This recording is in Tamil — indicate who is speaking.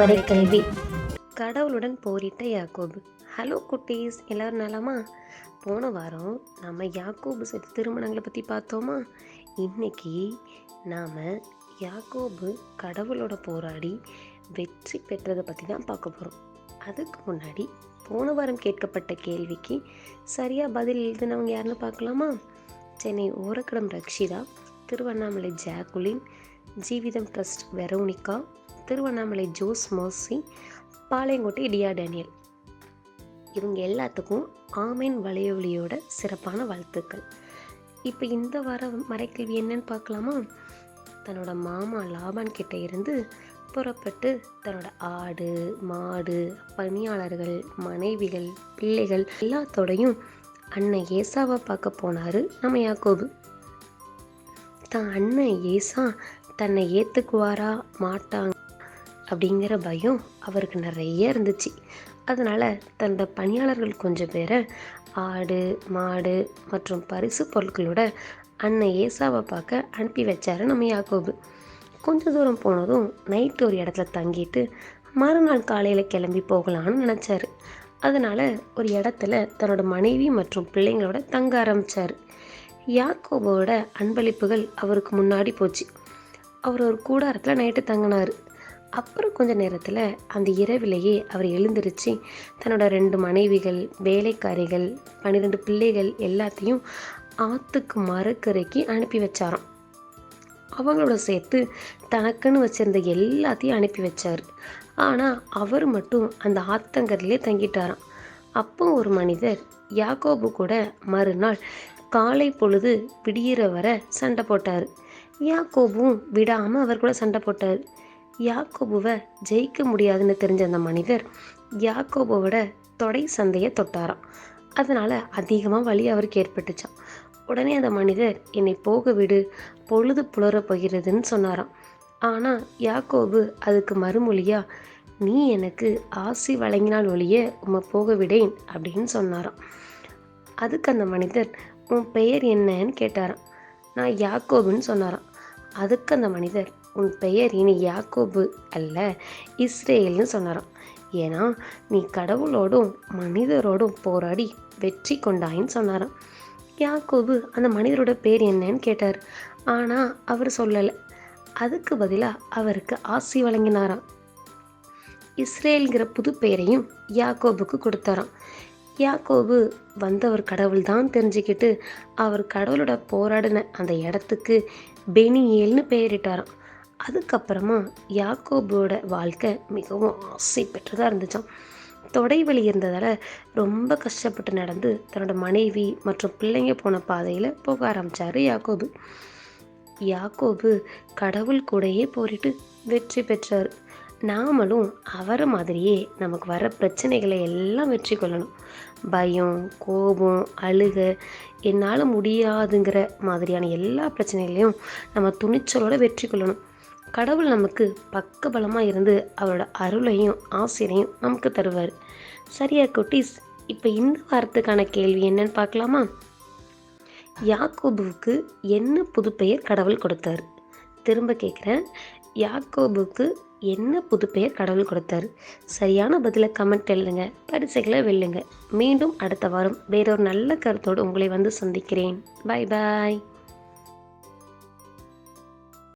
Speaker 1: மறைக்கல்வி
Speaker 2: கடவுளுடன் போரிட்ட யாக்கோபு. ஹலோ குட்டீஸ் எல்லாரும் நலமா? போன வாரம் நம்ம யாக்கோபு சேர்த்து திருமணங்களை பற்றி பார்த்தோமா? இன்னைக்கு நாம் யாக்கோபு கடவுளோட போராடி வெற்றி பெற்றதை பற்றி தான் பார்க்க போகிறோம் அதுக்கு முன்னாடி போன வாரம் கேட்கப்பட்ட கேள்விக்கு சரியாக பதில் எழுதினவங்க யாருன்னு பார்க்கலாமா? Chennai Orakkadam Rakshitha Tiruvannamalai Jacqueline Jeevitham trust Veronica Tiruvannamalai Jose Mosi Palayamkottai டியா டேனியல். இவங்க எல்லாத்துக்கும் ஆமீன் வலையொலியோட சிறப்பான வாழ்த்துக்கள். இப்போ இந்த வார மறைக்கல்வி என்னன்னு பார்க்கலாமா? தன்னோட மாமா லாபான் கிட்ட இருந்து புறப்பட்டு தன்னோட ஆடு மாடு பணியாளர்கள் மனைவிகள் பிள்ளைகள் எல்லாத்தோடையும் அண்ணன் ஏசாவை பார்க்க போனார் நம்ம யாக்கோபு. தான் அண்ணன் ஏசா தன்னை ஏற்றுக்குவாரா மாட்டாங்க அப்படிங்கிற பயம் அவருக்கு நிறைய இருந்துச்சு. அதனால் தன்னோட பணியாளர்கள் கொஞ்சம் பேரை ஆடு மாடு மற்றும் பரிசு பொருட்களோட அன்னை ஏசாவை பார்க்க அனுப்பி வச்சாரு நம்ம யாக்கோபு. கொஞ்ச தூரம் போனதும் நைட்டு ஒரு இடத்துல தங்கிட்டு மறுநாள் காலையில் கிளம்பி போகலான்னு நினச்சாரு. அதனால் ஒரு இடத்துல தன்னோட மனைவி மற்றும் பிள்ளைங்களோட தங்க ஆரம்பித்தார் யாக்கோபோட அன்பளிப்புகள் அவருக்கு முன்னாடி போச்சு. அவர் ஒரு கூடாரத்தில் நைட்டு தங்கினார். அப்புறம் கொஞ்ச நேரத்தில் அந்த இரவிலேயே அவர் எழுந்திருச்சு தன்னோட ரெண்டு மனைவிகள் வேலைக்காரிகள் பன்னிரெண்டு பிள்ளைகள் எல்லாத்தையும் ஆற்றுக்கு மரக்கரைக்கு அனுப்பி வச்சாராம். அவங்களோட சேர்த்து தனக்குன்னு வச்சிருந்த எல்லாத்தையும் அனுப்பி வச்சார். ஆனால் அவர் மட்டும் அந்த ஆத்தங்கரிலே தங்கிட்டாராம். அப்போ ஒரு மனிதர் யாக்கோபு கூட மறுநாள் காலை பொழுது விடியிற வர சண்டை போட்டார். யாக்கோபும் விடாமல் அவர் கூட சண்டை போட்டார். யாக்கோபுவை ஜெயிக்க முடியாதுன்னு தெரிஞ்ச அந்த மனிதர் யாக்கோபுவோட தொடை சந்தையை தொட்டாராம். அதனால் அதிகமாக வலி அவருக்கு ஏற்பட்டுச்சான் உடனே அந்த மனிதர் என்னை போக விடு பொழுது புலர போகிறதுன்னு சொன்னாராம். ஆனால் யாக்கோபு அதுக்கு மறுமொழியாக நீ எனக்கு ஆசி வழங்கினால் ஒழிய உம்மை போக விடேன் அப்படின்னு சொன்னாராம். அதுக்கு அந்த மனிதர் உன் பெயர் என்னன்னு கேட்டாராம். நான் யாக்கோபுன்னு சொன்னாராம். அதுக்கு அந்த மனிதர் உன் பெயர் இனி யாக்கோபு அல்ல இஸ்ரேல்னு சொன்னாராம். ஏன்னா நீ கடவுளோடும் மனிதரோடும் போராடி வெற்றி கொண்டாயின்னு சொன்னாராம். யாக்கோபு அந்த மனிதரோட பேர் என்னன்னு கேட்டார். ஆனால் அவர் சொல்லலை. அதுக்கு பதிலாக அவருக்கு ஆசி வழங்கினாராம். இஸ்ரேலுங்கிற புது பெயரையும் யாக்கோபுக்கு கொடுத்தாராம். யாக்கோபு வந்தவர் கடவுள் தான் தெரிஞ்சுக்கிட்டு அவர் கடவுளோட போராடின அந்த இடத்துக்கு பெனியேல்னு பெயரிட்டாராம். அதுக்கப்புறமா யாக்கோபோட வாழ்க்கை மிகவும் ஆசை பெற்றதாக இருந்துச்சாம். தொடை வலி இருந்ததால் ரொம்ப கஷ்டப்பட்டு நடந்து தன்னோட மனைவி மற்றும் பிள்ளைங்க போன பாதையில் போக ஆரம்பித்தார் யாக்கோபு. யாக்கோபு கடவுள் கூடயே போரிட்டு வெற்றி பெற்றார். நாமளும் அவரை மாதிரியே நமக்கு வர பிரச்சனைகளை எல்லாம் வெற்றி கொள்ளணும். பயம் கோபம் அழுக என்னால் முடியாதுங்கிற மாதிரியான எல்லா பிரச்சனைகளையும் நம்ம துணிச்சலோட வெற்றி கொள்ளணும். கடவுள் நமக்கு பக்கபலமாக இருந்து அவரோட அருளையும் ஆசிரியையும் நமக்கு தருவார். சரியா குட்டீஸ்? இப்போ இந்த வாரத்துக்கான கேள்வி என்னன்னு பார்க்கலாமா? யாக்கோபுவுக்கு என்ன புது பெயர் கடவுள் கொடுத்தார்? திரும்ப கேட்குறேன் யாக்கோபுக்கு என்ன புது பெயர் கடவுள் கொடுத்தாரு? சரியான பதிலை கமெண்ட் எழுதுங்க. பரிசைகளை வெல்லுங்க. மீண்டும் அடுத்த வாரம் வேறொரு நல்ல கருத்தோடு உங்களை வந்து சந்திக்கிறேன். பாய் பாய்